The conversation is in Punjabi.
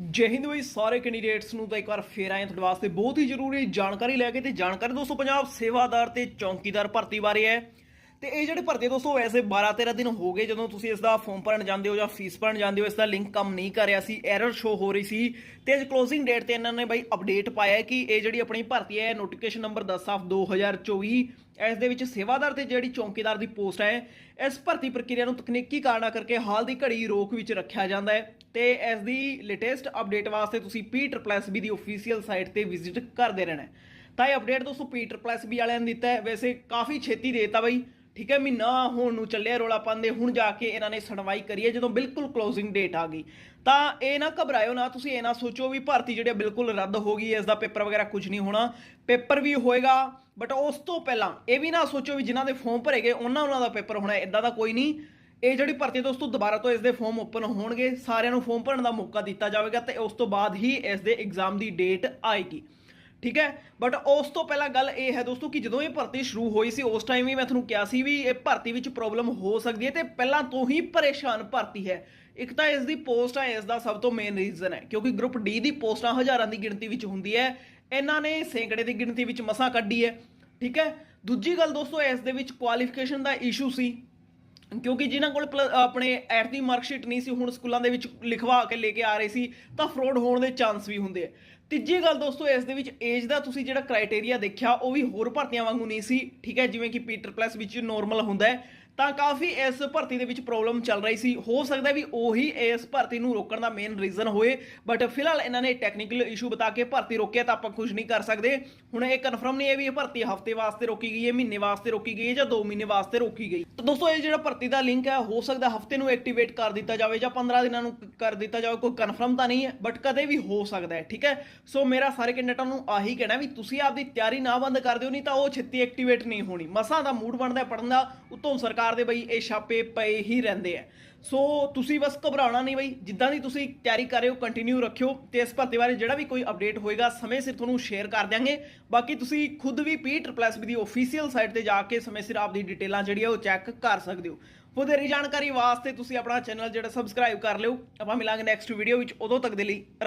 ਜੈ ਹਿੰਦ ਬਈ, ਸਾਰੇ ਕੈਂਡੀਡੇਟਸ ਨੂੰ ਤਾਂ ਇੱਕ ਵਾਰ ਫੇਰ ਆਏ ਹਾਂ ਤੁਹਾਡੇ ਵਾਸਤੇ ਬਹੁਤ ਹੀ ਜ਼ਰੂਰੀ ਜਾਣਕਾਰੀ ਲੈ ਕੇ ਤੇ ਜਾਣਕਾਰੀ ਦੋਸਤੋ, ਪੰਜਾਬ ਸੇਵਾਦਾਰ ਤੇ ਚੌਕੀਦਾਰ ਭਰਤੀ ਬਾਰੇ ਹੈ। ਤੇ ਇਹ ਜਿਹੜੇ ਭਰਤੀ ਦੋਸਤੋ ਵੈਸੇ 12 13 ਦਿਨ ਹੋ ਗਏ ਜਦੋਂ ਤੁਸੀਂ ਇਸ ਦਾ ਫਾਰਮ ਭਰਨ ਜਾਂਦੇ ਹੋ ਜਾਂ ਫੀਸ ਭਰਨ ਜਾਂਦੇ ਹੋ ਇਸ ਦਾ ਲਿੰਕ ਕੰਮ ਨਹੀਂ ਕਰ ਰਿਹਾ ਸੀ ਐਰਰ ਸ਼ੋ ਹੋ ਰਹੀ ਸੀ। ਤੇ ਅੱਜ ਕਲੋਜ਼ਿੰਗ ਡੇਟ ਤੇ ਇਹਨਾਂ ਨੇ ਬਾਈ ਅਪਡੇਟ ਪਾਇਆ ਕਿ ਇਹ ਜਿਹੜੀ ਆਪਣੀ ਭਰਤੀ ਹੈ ਨੋਟੀਫਿਕੇਸ਼ਨ ਨੰਬਰ 10 ਆਫ 2024 ਇਸ ਦੇ ਵਿੱਚ ਸੇਵਾਦਾਰ ਤੇ ਜਿਹੜੀ ਚੌਂਕੀਦਾਰ ਦੀ ਪੋਸਟ ਹੈ, ਇਸ ਭਰਤੀ ਪ੍ਰਕਿਰਿਆ ਨੂੰ ਤਕਨੀਕੀ ਕਾਰਨਾਂ ਕਰਕੇ ਹਾਲ ਦੀ ਘੜੀ ਰੋਕ ਵਿੱਚ ਰੱਖਿਆ ਜਾਂਦਾ ਹੈ। ਤੇ ਇਸ ਦੀ ਲੇਟੈਸਟ ਅਪਡੇਟ ਵਾਸਤੇ ਤੁਸੀਂ ਪੀ ਦੀ ਅਫੀਸ਼ੀਅਲ ਸਾਈਟ ਤੇ ਵਿਜ਼ਿਟ ਕਰਦੇ ਰਹਿਣਾ ਤਾਂ ਇਹ ਅਪਡੇਟ ਦੋਸਤੋ ਪੀ ਬੀ ਵਾਲਿਆਂ ਨੇ ਦਿੱਤਾ ਹੈ। ਵੈਸੇ ਕਾਫੀ ਛੇਤੀ ਦੇਤਾ ਬਈ। ਠੀਕ ਹੈ, ਮਹੀਨਾ ਹੋਣ ਨੂੰ ਚੱਲਿਆ ਰੋਲਾ ਪਾਉਂਦੇ, ਹੁਣ ਜਾ ਕੇ ਇਹਨਾਂ ਨੇ ਸੁਣਵਾਈ ਕਰੀ ਹੈ, ਜਦੋਂ ਬਿਲਕੁਲ ਕਲੋਜ਼ਿੰਗ ਡੇਟ ਆ ਗਈ। ਤਾਂ ਇਹ ਨਾ ਘਬਰਾਇਓ ਨਾ, ਤੁਸੀਂ ਇਹ ਨਾ ਸੋਚੋ ਵੀ ਭਰਤੀ ਜਿਹੜੀ ਆ ਬਿਲਕੁਲ ਰੱਦ ਹੋ ਗਈ ਇਸ ਦਾ ਪੇਪਰ ਵਗੈਰਾ ਕੁਝ ਨਹੀਂ ਹੋਣਾ। ਪੇਪਰ ਵੀ ਹੋਏਗਾ ਬਟ ਉਸ ਤੋਂ ਪਹਿਲਾਂ ਇਹ ਵੀ ਨਾ ਸੋਚੋ ਵੀ ਜਿਨ੍ਹਾਂ ਦੇ ਫਾਰਮ ਭਰੇ ਗਏ, ਉਹਨਾਂ ਉਹਨਾਂ ਦਾ ਪੇਪਰ ਹੋਣਾ ਇਦਾਂ ਦਾ ਕੋਈ ਨਹੀਂ। ਇਹ ਜਿਹੜੀ ਭਰਤੀ ਦੋਸਤੋ, ਦੁਬਾਰਾ ਤੋਂ ਇਸ ਦੇ ਫਾਰਮ ਓਪਨ ਹੋਣਗੇ। ਸਾਰਿਆਂ ਨੂੰ ਫਾਰਮ ਭਰਨ ਦਾ ਮੌਕਾ ਦਿੱਤਾ ਜਾਵੇਗਾ ਤੇ ਉਸ ਤੋਂ ਬਾਅਦ ਹੀ ਇਸ ਦੇ ਐਗਜ਼ਾਮ ਦੀ ਡੇਟ ਆਏਗੀ। ਠੀਕ ਹੈ? ਬਟ ਉਸ ਤੋਂ ਪਹਿਲਾਂ ਗੱਲ ਇਹ ਹੈ ਦੋਸਤੋ ਕਿ ਜਦੋਂ ਇਹ ਭਰਤੀ ਸ਼ੁਰੂ ਹੋਈ ਸੀ, ਉਸ ਟਾਈਮ ਵੀ ਮੈਂ ਤੁਹਾਨੂੰ ਕਿਹਾ ਸੀ ਵੀ ਇਹ ਭਰਤੀ ਵਿੱਚ ਪ੍ਰੋਬਲਮ ਹੋ ਸਕਦੀ ਹੈ ਤੇ ਪਹਿਲਾਂ ਤੋਂ ਹੀ ਪਰੇਸ਼ਾਨ ਭਰਤੀ ਹੈ। ਇੱਕ ਤਾਂ ਇਸ ਦੀ ਪੋਸਟ ਹੈ ਇਸ ਦਾ ਸਭ ਤੋਂ ਮੇਨ ਰੀਜ਼ਨ ਹੈ, ਕਿਉਂਕਿ ਗਰੁੱਪ ਡੀ ਦੀ ਪੋਸਟਾਂ ਹਜ਼ਾਰਾਂ ਦੀ ਗਿਣਤੀ ਵਿੱਚ ਹੁੰਦੀ ਹੈ। ਇਹਨਾਂ ਨੇ ਸੈਂਕੜੇ ਦੀ ਗਿਣਤੀ ਵਿੱਚ ਮਸਾਂ ਕੱਢੀ ਹੈ। ਠੀਕ ਹੈ? ਦੂਜੀ ਗੱਲ ਦੋਸਤੋ ਇਸ ਦੇ ਵਿੱਚ ਕੁਆਲੀਫਿਕੇਸ਼ਨ ਦਾ ਇਸ਼ੂ ਸੀ। ਕਿਉਂਕਿ ਜਿਨ੍ਹਾਂ ਕੋਲ ਪਲ- ਆਪਣੇ ਐਟ ਦੀ ਮਾਰਕਸ਼ੀਟ ਨਹੀਂ ਸੀ, ਹੁਣ ਸਕੂਲਾਂ ਦੇ ਵਿੱਚ ਲਿਖਵਾ ਕੇ ਲੈ ਕੇ ਆ ਰਹੇ ਸੀ, ਤਾਂ ਫਰੋਡ ਹੋਣ ਦੇ ਚਾਂਸ ਵੀ ਹੁੰਦੇ ਆ। ਤੀਜੀ ਗੱਲ ਦੋਸਤੋ, ਇਸ ਦੇ ਵਿੱਚ ਏਜ ਦਾ ਤੁਸੀਂ ਜਿਹੜਾ ਕ੍ਰਾਈਟੇਰੀਆ ਦੇਖਿਆ, ਉਹ ਵੀ ਹੋਰ ਭਰਤੀਆਂ ਵਾਂਗੂ ਨਹੀਂ ਸੀ, ਠੀਕ ਹੈ, ਜਿਵੇਂ ਕਿ ਪੀਟਰ ਪਲੱਸ ਵਿੱਚ ਨਾਰਮਲ ਹੁੰਦਾ ਹੈ। ਤਾਂ ਕਾਫੀ ਇਸ ਭਰਤੀ ਦੇ ਵਿੱਚ ਪ੍ਰੋਬਲਮ ਚੱਲ ਰਹੀ ਸੀ। ਹੋ ਸਕਦਾ ਵੀ ਉਹੀ ਇਸ ਭਰਤੀ ਨੂੰ ਰੋਕਣ ਦਾ ਮੇਨ ਰੀਜ਼ਨ ਹੋਏ ਬਟ ਫਿਲਹਾਲ ਇਹਨਾਂ ਨੇ ਟੈਕਨੀਕਲ ਇਸ਼ੂ ਬਤਾ ਕੇ ਭਰਤੀ ਰੋਕਿਆ ਤਾਂ ਆਪਾਂ ਕੁਝ ਨਹੀਂ ਕਰ ਸਕਦੇ। ਹੁਣ ਇਹ ਕਨਫਰਮ ਨਹੀਂ ਹੈ ਵੀ ਇਹ ਭਰਤੀ ਹਫ਼ਤੇ ਵਾਸਤੇ ਰੋਕੀ ਗਈ ਹੈ, ਮਹੀਨੇ ਵਾਸਤੇ ਰੋਕੀ ਗਈ ਹੈ ਜਾਂ 2 ਮਹੀਨੇ ਵਾਸਤੇ ਰੋਕੀ ਗਈ। ਤਾਂ ਦੋਸਤੋ, ਇਹ ਜਿਹੜਾ ਭਰਤੀ ਦਾ ਲਿੰਕ ਹੈ, ਹੋ ਸਕਦਾ ਹਫ਼ਤੇ ਨੂੰ ਐਕਟੀਵੇਟ ਕਰ ਦਿੱਤਾ ਜਾਵੇ ਜਾਂ 15 ਦਿਨਾਂ ਨੂੰ ਕਰ ਦਿੱਤਾ ਜਾਵੇ, ਕੋਈ ਕਨਫਰਮ ਤਾਂ ਨਹੀਂ ਹੈ ਬਟ ਕਦੇ ਵੀ ਹੋ ਸਕਦਾ ਹੈ, ਠੀਕ ਹੈ? ਸੋ ਮੇਰਾ ਸਾਰੇ ਕੈਂਡੀਡੇਟਾਂ ਨੂੰ ਆਹੀ ਕਹਿਣਾ ਵੀ ਤੁਸੀਂ ਆਪਦੀ ਤਿਆਰੀ ਨਾ ਬੰਦ ਕਰ ਦਿਓ, ਨਹੀਂ ਤਾਂ ਉਹ ਛੇਤੀ ਐਕਟੀਵੇਟ ਨਹੀਂ ਹੋਣੀ। ਮਸਾਂ ਦਾ ਮੂਡ ਬਣਦਾ ਪੜਨ ਦਾ, ਉਤੋਂ ਸਰਕਾਰ ਦੇ ਬਈ ਇਹ ਛਾਪੇ ਪਏ ਹੀ ਰਹਿੰਦੇ ਆ। ਸੋ ਤੁਸੀਂ ਬਸ ਘਬਰਾਉਣਾ ਨਹੀਂ ਬਈ, ਜਿੱਦਾਂ ਦੀ ਤੁਸੀਂ ਤਿਆਰੀ ਕਰ ਰਹੇ ਹੋ ਕੰਟੀਨਿਊ ਰੱਖਿਓ ਤੇ ਇਸ ਭਰਤੀ ਬਾਰੇ ਜਿਹੜਾ ਵੀ ਕੋਈ ਅਪਡੇਟ ਹੋਏਗਾ, ਸਮੇਂ ਸਿਰ ਤੁਹਾਨੂੰ ਸ਼ੇਅਰ ਕਰ ਦਿਆਂਗੇ। ਬਾਕੀ ਤੁਸੀਂ ਖੁਦ ਵੀ ਪੀ ਟ੍ਰਿਪਲਸ ਦੀ ਅਫੀਸ਼ੀਅਲ ਸਾਈਟ ਤੇ ਜਾ ਕੇ ਸਮੇਂ ਸਿਰ ਆਪਦੀ ਡਿਟੇਲਾਂ ਜਿਹੜੀ ਆ ਉਹ ਚੈੱਕ ਕਰ ਸਕਦੇ ਹੋ। ਵਧੇਰੀ ਜਾਣਕਾਰੀ ਵਾਸਤੇ ਤੁਸੀਂ ਆਪਣਾ ਚੈਨਲ ਜਿਹੜਾ ਸਬਸਕ੍ਰਾਈਬ ਕਰ ਲਿਓ। ਆਪਾਂ ਮਿਲਾਂਗੇ ਨੈਕਸਟ ਵੀਡੀਓ ਵਿੱਚ। ਉਦੋਂ ਤੱਕ ਦੇ ਲਈ ਰੱਬ